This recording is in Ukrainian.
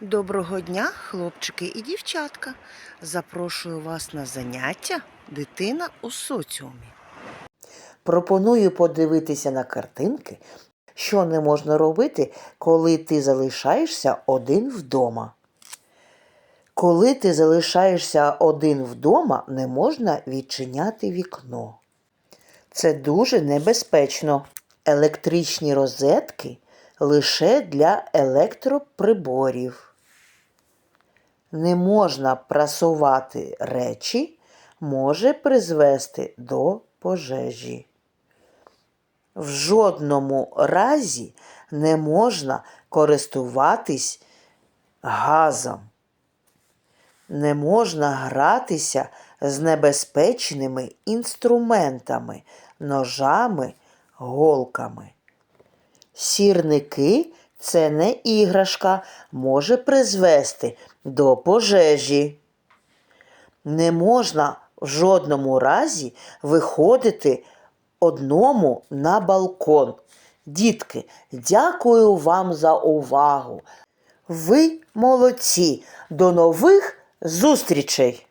Доброго дня, хлопчики і дівчатка. Запрошую вас на заняття Дитина у соціумі. Пропоную подивитися на картинки, що не можна робити, коли ти залишаєшся один вдома. Коли ти залишаєшся один вдома, не можна відчиняти вікно. Це дуже небезпечно. Електричні розетки лише для електроприборів. Не можна прасувати речі, може призвести до пожежі. В жодному разі не можна користуватись газом. Не можна гратися з небезпечними інструментами, ножами, голками. Сірники це не іграшка, може призвести до пожежі. Не можна в жодному разі виходити одному на балкон. Дітки, дякую вам за увагу. Ви молодці. До нових зустрічей!